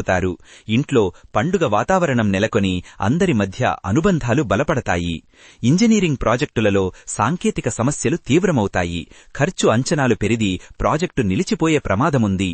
జరుపుతారు ఇంట్లో పండుగ వాతావరణం నెలకొని అందరి మధ్య అనుబంధాలు బలపడతాయి. ఇంజనీరింగ్ ప్రాజెక్టులలో సాంకేతిక సమస్యలు తీవ్రమవుతాయి. ఖర్చు అంచనాలు పెరిగి ప్రాజెక్టు నిలిచిపోయే ప్రమాదముంది.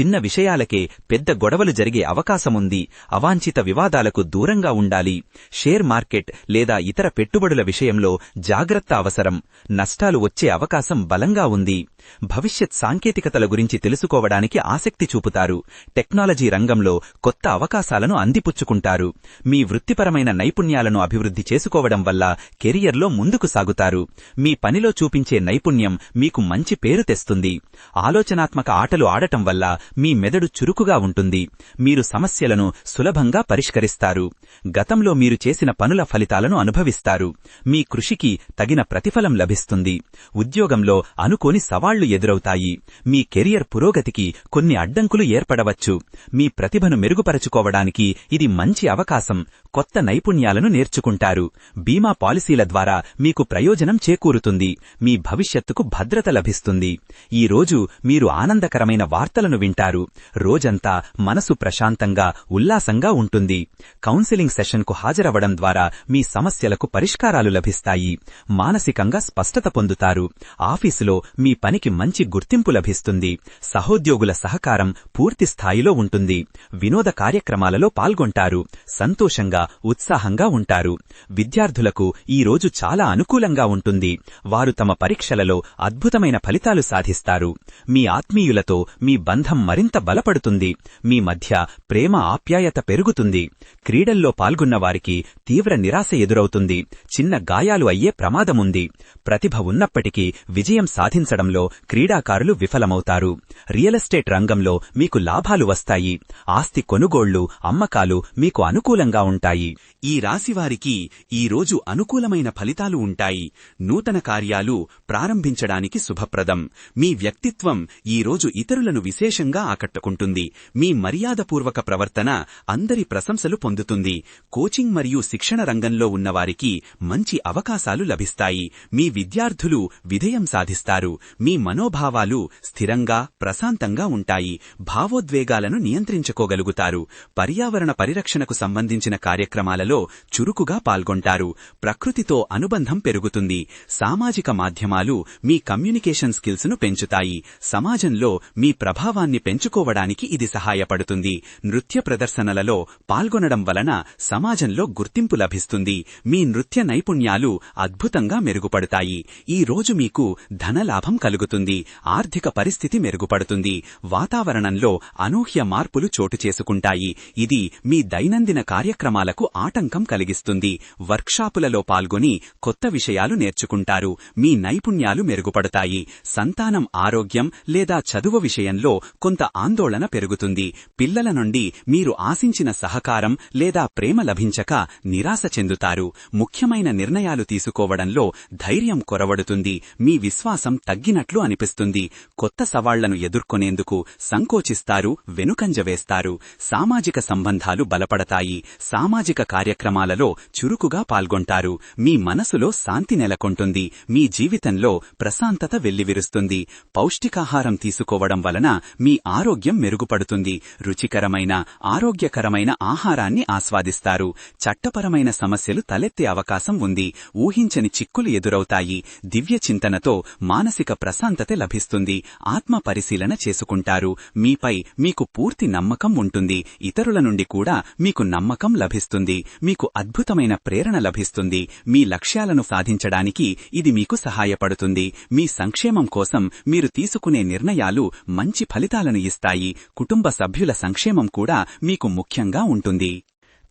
చిన్న విషయాలకే పెద్ద గొడవలు జరిగే అవకాశముంది. అవాంఛిత వివాదాలకు దూరంగా ఉండాలి. షేర్ మార్కెట్ లేదా ఇతర పెట్టుబడుల విషయంలో జాగ్రత్త అవసరం. నష్టాలు వచ్చే అవకాశం బలంగా ఉంది. భవిష్యత్ సాంకేతికతల గురించి తెలుసుకోవడానికి ఆసక్తి చూపుతారు. టెక్నాలజీ రంగంలో కొత్త అవకాశాలను అందిపుచ్చుకుంటారు. మీ వృత్తిపరమైన నైపుణ్యాలను అభివృద్ధి చేసుకోవడం వల్ల కెరియర్లో ముందుకు సాగుతారు. మీ పనిలో చూపించే నైపుణ్యం మీకు మంచి పేరు తెస్తుంది. ఆలోచనాత్మక ఆటలు ఆడటం వల్ల మీ మెదడు చురుకుగా ఉంటుంది. మీరు సమస్యలను సులభంగా పరిష్కరిస్తారు. గతంలో మీరు చేసిన పనుల ఫలితాలను అనుభవిస్తారు. మీ కృషికి తగిన ప్రతిఫలం లభిస్తుంది. ఉద్యోగంలో అనుకోని సవాళ్ళు ఎదురవుతాయి. మీ కెరియర్ పురోగతికి కొన్ని అడ్డంకులు ఏర్పడవచ్చు. మీ ప్రతిభను మెరుగుపరచుకోవడానికి ఇది మంచి అవకాశం. కొత్త నైపుణ్యాలను నేర్చుకుంటారు. బీమా పాలసీల ద్వారా మీకు ప్రయోజనం చేకూరుతుంది. మీ భవిష్యత్తుకు భద్రత లభిస్తుంది. ఈ రోజు మీరు ఆనందకరమైన వార్తలను వింటారు. రోజంతా మనసు ప్రశాంతంగా ఉల్లాసంగా ఉంటుంది. కౌన్సిలింగ్ సెషన్కు హాజరవడం ద్వారా మీ సమస్యలకు పరిష్కారాలు లభిస్తాయి. మానసికంగా స్పష్టత పొందుతారు. ఆఫీసులో మీ పనికి మంచి గుర్తింపు లభిస్తుంది. సహోద్యోగుల సహకారం పూర్తి స్థాయిలో ఉంటుంది. వినోద కార్యక్రమాలలో పాల్గొంటారు. సంతోషంగా ఉత్సాహంగా ఉంటారు. విద్యార్థులకు ఈ రోజు చాలా అనుకూలంగా ఉంటుంది. వారు తమ పరీక్షలలో అద్భుతమైన ఫలితాలు సాధిస్తారు. మీ ఆత్మీయులతో మీ బంధం మరింత బలపడుతుంది. మీ మధ్య ప్రేమ ఆప్యాయత పెరుగుతుంది. క్రీడల్లో పాల్గొన్నవారికి తీవ్ర నిరాశ ఎదురవుతుంది. చిన్న గాయాలు అయ్యే ప్రమాదముంది. ప్రతిభ ఉన్నప్పటికీ విజయం సాధించడంలో క్రీడాకారులు విఫలమవుతారు. రియల్ ఎస్టేట్ రంగంలో మీకు లాభాలు వస్తాయి. ఆస్తి కొనుగోళ్ళు అమ్మకాలు మీకు అనుకూలంగా ఉంటాయి. ఈ రాశివారికి ఈ రోజు అనుకూలమైన ఫలితాలు ఉంటాయి. నూతన కార్యాలు ప్రారంభించడానికి శుభప్రదం. మీ వ్యక్తిత్వం ఈ రోజు ఇతరులను విశేషంగా ఆకట్టుకుంటుంది. మీ మర్యాదపూర్వక ప్రవర్తన అందరి ప్రశంసలు పొందుతుంది. కోచింగ్ మరియు శిక్షణ రంగంలో ఉన్నవారికి మంచి అవకాశాలు లభిస్తాయి. మీ విద్యార్థులు విధేయం సాధిస్తారు. మీ మనోభావాలు స్థిరంగా ప్రశాంతంగా ఉంటాయి. భావోద్వేగాలను నియంత్రించుకోగలుగుతారు. పర్యావరణ పరిరక్షణకు సంబంధించిన కార్యక్రమాలలో చురుకుగా పాల్గొంటారు. ప్రకృతితో అనుబంధం పెరుగుతుంది. సామాజిక మాధ్యమాలు మీ కమ్యూనికేషన్ స్కిల్స్ను పెంచుతాయి. సమాజంలో మీ ప్రభావాన్ని పెంచుకోవడానికి ఇది సహాయపడుతుంది. నృత్య ప్రదర్శనలలో పాల్గొనడం వలన సమాజంలో గుర్తింపు లభిస్తుంది. మీ నృత్య నైపుణ్యాలు అద్భుతంగా మెరుగుపడతాయి. ఈ రోజు మీకు ధనలాభం కలుగుతుంది. ఆర్థిక పరిస్థితి మెరుగుపడుతుంది. వాతావరణంలో అనూహ్య మార్పులు చోటు చేసుకుంటాయి. ఇది మీ దైనందిన కార్యక్రమాలకు ఆటంకం కలిగిస్తుంది. వర్క్షాపులలో పాల్గొని కొత్త విషయాలు నేర్చుకుంటారు. మీ నైపుణ్యాలు మెరుగుపడతాయి. సంతానం ఆరోగ్యం లేదా చదువు విషయంలో కొంత ఆందోళన పెరుగుతుంది. పిల్లల నుండి మీరు ఆశించిన సహకారం లేదా ప్రేమ లభించక నిరాశ చెందుతారు. ముఖ్యమైన నిర్ణయాలు తీసుకోవడంలో ధైర్యం కొరవడుతుంది. మీ విశ్వాసం తగ్గినట్లు అనిపిస్తుంది. కొత్త సవాళ్ళను ఎదుర్కొనేందుకు సంకోచిస్తారు వెనుకంజ వేస్తారు. సామాజిక సంబంధాలు బలపడతాయి. సామాజిక కార్యక్రమాలలో చురుకుగా పాల్గొంటారు. మీ మనసులో శాంతి నెలకొంటుంది. మీ జీవితంలో ప్రశాంతత వెల్లివిరుస్తుంది. పౌష్టికాహారం తీసుకోవడం వలన మీ ఆరోగ్యం మెరుగుపడుతుంది. రుచికరమైన ఆరోగ్యకరమైన ఆహారాన్ని ఆస్వాదిస్తారు. చట్టపరమైన సమస్యలు తలెత్తే అవకాశం ఉంది. ఊహించని చిక్కులు ఎదురవుతాయి. దివ్య చింతనతో మానసిక ప్రశాంతత లభిస్తుంది. ఆత్మ పరిశీలన చేసుకుంటారు. మీపై మీకు పూర్తి నమ్మకం ఉంటుంది. ఇతరుల నుండి కూడా మీకు నమ్మకం లభిస్తుంది. మీకు అద్భుతమైన ప్రేరణ లభిస్తుంది. మీ లక్ష్యాలను సాధించడానికి ఇది మీకు సహాయపడుతుంది. మీ సంక్షేమం కోసం మీరు తీసుకునే నిర్ణయాలు మంచి ఫలితాలు ఫలితాలను ఇస్తాయి. కుటుంబ సభ్యుల సంక్షేమం కూడా మీకు ముఖ్యంగా ఉంటుంది.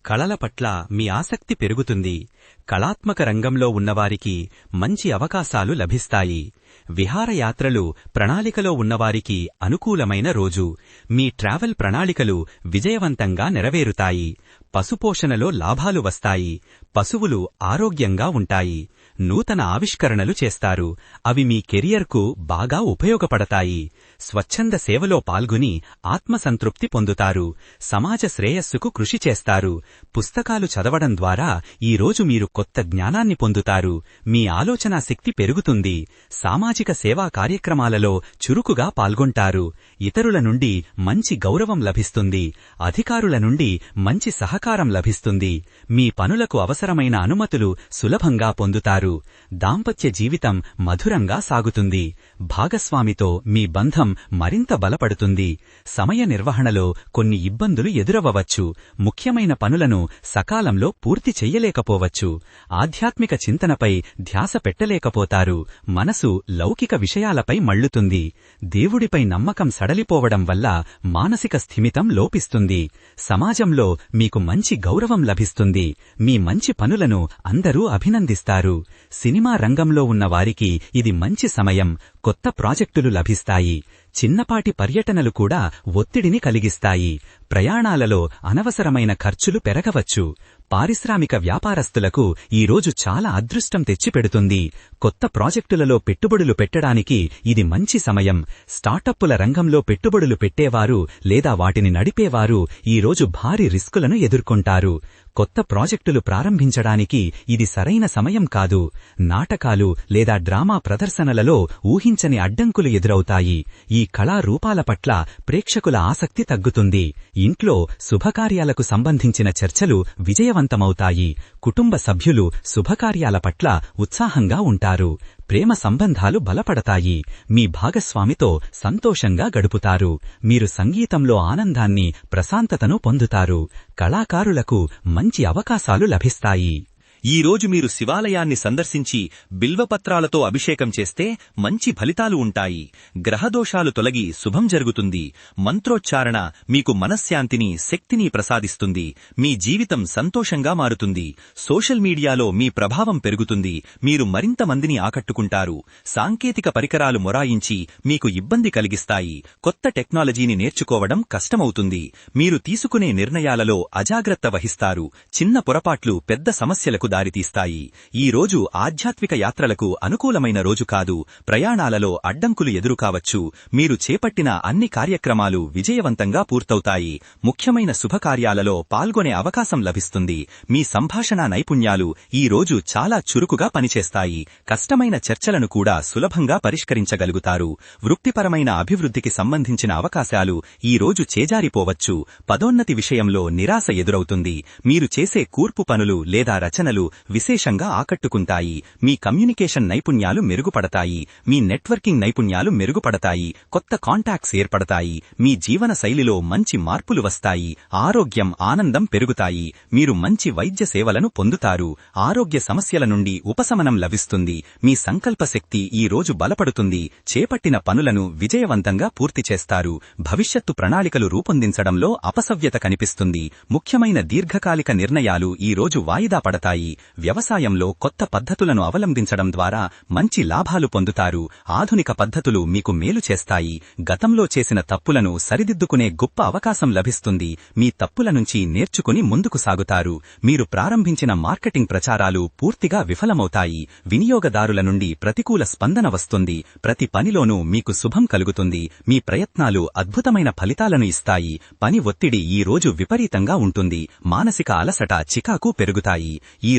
కళల పట్ల మీ ఆసక్తి పెరుగుతుంది. కళాత్మక రంగంలో ఉన్నవారికి మంచి అవకాశాలు లభిస్తాయి. విహారయాత్రలు ప్రణాళికలో ఉన్నవారికి అనుకూలమైన రోజు. మీ ట్రావెల్ ప్రణాళికలు విజయవంతంగా నెరవేరుతాయి. పశుపోషణలో లాభాలు వస్తాయి. పశువులు ఆరోగ్యంగా ఉంటాయి. నూతన ఆవిష్కరణలు చేస్తారు. అవి మీ కెరియర్కు బాగా ఉపయోగపడతాయి. స్వచ్ఛంద సేవలో పాల్గొని ఆత్మసంతృప్తి పొందుతారు. సమాజ శ్రేయస్సుకు కృషి చేస్తారు. పుస్తకాలు చదవడం ద్వారా ఈరోజు మీరు కొత్త జ్ఞానాన్ని పొందుతారు. మీ ఆలోచనా శక్తి పెరుగుతుంది. సామాజిక సేవా కార్యక్రమాలలో చురుకుగా పాల్గొంటారు. ఇతరుల నుండి మంచి గౌరవం లభిస్తుంది. అధికారుల నుండి మంచి సహకారం లభిస్తుంది. మీ పనులకు అవసరమైన అనుమతులు సులభంగా పొందుతారు. దాంపత్య జీవితం మధురంగా సాగుతుంది. భాగస్వామితో మీ బంధం మరింత బలపడుతుంది. సమయ నిర్వహణలో కొన్ని ఇబ్బందులు ఎదురవ్వచ్చు ముఖ్యమైన పనులను సకాలంలో పూర్తి చెయ్యలేకపోవచ్చు. ఆధ్యాత్మిక చింతనపై ధ్యాస పెట్టలేకపోతారు. మనసు లౌకిక విషయాలపై మళ్ళుతుంది దేవుడిపై నమ్మకం సడలిపోవడం వల్ల మానసిక స్థిమితం లోపిస్తుంది. సమాజంలో మీకు మంచి గౌరవం లభిస్తుంది. మీ మంచి పనులను అందరూ అభినందిస్తారు. సినిమా రంగంలో ఉన్న వారికి ఇది మంచి సమయం కొత్త ప్రాజెక్టులు లభిస్తాయి చిన్నపాటి పర్యటనలు కూడా ఒత్తిడిని కలిగిస్తాయి. ప్రయాణాలలో అనవసరమైన ఖర్చులు పెరగవచ్చు. పారిశ్రామిక వ్యాపారస్తులకు ఈరోజు చాలా అదృష్టం తెచ్చిపెడుతుంది. కొత్త ప్రాజెక్టులలో పెట్టుబడులు పెట్టడానికి ఇది మంచి సమయం. స్టార్టప్పుల రంగంలో పెట్టుబడులు పెట్టేవారు లేదా వాటిని నడిపేవారు ఈరోజు భారీ రిస్కులను ఎదుర్కొంటారు. కొత్త ప్రాజెక్టులు ప్రారంభించడానికి ఇది సరైన సమయం కాదు. నాటకాలు లేదా డ్రామా ప్రదర్శనలలో ఊహించని అడ్డంకులు ఎదురవుతాయి. ఈ కళారూపాల పట్ల ప్రేక్షకుల ఆసక్తి తగ్గుతుంది. ఇంట్లో శుభకార్యాలకు సంబంధించిన చర్చలు విజయవంతమవుతాయి. కుటుంబ సభ్యులు శుభకార్యాల పట్ల ఉత్సాహంగా ఉంటారు. ప్రేమ సంబంధాలు బలపడతాయి. మీ భాగస్వామితో సంతోషంగా గడుపుతారు. మీరు సంగీతంలో ఆనందాన్ని ప్రశాంతతను పొందుతారు. కళాకారులకు మంచి అవకాశాలు లభిస్తాయి. ఈ రోజు మీరు శివాలయాన్ని సందర్శించి బిల్వపత్రాలతో అభిషేకం చేస్తే మంచి ఫలితాలు ఉంటాయి. గ్రహదోషాలు తొలగి శుభం జరుగుతుంది. మంత్రోచ్చారణ మీకు మనశ్శాంతిని శక్తిని ప్రసాదిస్తుంది. మీ జీవితం సంతోషంగా మారుతుంది. సోషల్ మీడియాలో మీ ప్రభావం పెరుగుతుంది. మీరు మరింత మందిని ఆకట్టుకుంటారు. సాంకేతిక పరికరాలు మొరాయించి మీకు ఇబ్బంది కలిగిస్తాయి. కొత్త టెక్నాలజీని నేర్చుకోవడం కష్టమవుతుంది. మీరు తీసుకునే నిర్ణయాలలో అజాగ్రత్త వహిస్తారు. చిన్న పొరపాట్లు పెద్ద సమస్యలకు దారితీస్తాయి. ఈ రోజు ఆధ్యాత్మిక యాత్రలకు అనుకూలమైన రోజు కాదు. ప్రయాణాలలో అడ్డంకులు ఎదురుకావచ్చు మీరు చేపట్టిన అన్ని కార్యక్రమాలు విజయవంతంగా పూర్తవుతాయి. ముఖ్యమైన శుభకార్యాలలో పాల్గొనే అవకాశం లభిస్తుంది. మీ సంభాషణ నైపుణ్యాలు ఈ రోజు చాలా చురుకుగా పనిచేస్తాయి. కష్టమైన చర్చలను కూడా సులభంగా పరిష్కరించగలుగుతారు. వృత్తిపరమైన అభివృద్ధికి సంబంధించిన అవకాశాలు ఈ రోజు చేజారిపోవచ్చు. పదోన్నతి విషయంలో నిరాశ ఎదురవుతుంది. మీరు చేసే కూర్పు పనులు లేదా రచనలు విశేషంగా ఆకట్టుకుంటాయి. మీ కమ్యూనికేషన్ నైపుణ్యాలు మెరుగుపడతాయి. మీ నెట్వర్కింగ్ నైపుణ్యాలు మెరుగుపడతాయి. కొత్త కాంటాక్ట్స్ ఏర్పడతాయి. మీ జీవన శైలిలో మంచి మార్పులు వస్తాయి. ఆరోగ్యం ఆనందం పెరుగుతాయి. మీరు మంచి వైద్య సేవలను పొందుతారు. ఆరోగ్య సమస్యల నుండి ఉపశమనం లభిస్తుంది. మీ సంకల్ప శక్తి ఈ రోజు బలపడుతుంది. చేపట్టిన పనులను విజయవంతంగా పూర్తి చేస్తారు. భవిష్యత్తు ప్రణాళికలు రూపొందించడంలో అపసవ్యత కనిపిస్తుంది. ముఖ్యమైన దీర్ఘకాలిక నిర్ణయాలు ఈ రోజు వాయిదా పడతాయి. వ్యవసాయంలో కొత్త పద్ధతులను అవలంబించడం ద్వారా మంచి లాభాలు పొందుతారు. ఆధునిక పద్ధతులు మీకు మేలు చేస్తాయి. గతంలో చేసిన తప్పులను సరిదిద్దుకునే గొప్ప అవకాశం లభిస్తుంది. మీ తప్పుల నుంచి నేర్చుకుని ముందుకు సాగుతారు. మీరు ప్రారంభించిన మార్కెటింగ్ ప్రచారాలు పూర్తిగా విఫలమవుతాయి. వినియోగదారుల నుండి ప్రతికూల స్పందన వస్తుంది. ప్రతి పనిలోనూ మీకు శుభం కలుగుతుంది. మీ ప్రయత్నాలు అద్భుతమైన ఫలితాలను ఇస్తాయి. పని ఒత్తిడి ఈ రోజు విపరీతంగా ఉంటుంది. మానసిక అలసట చికాకు పెరుగుతాయి. ఈ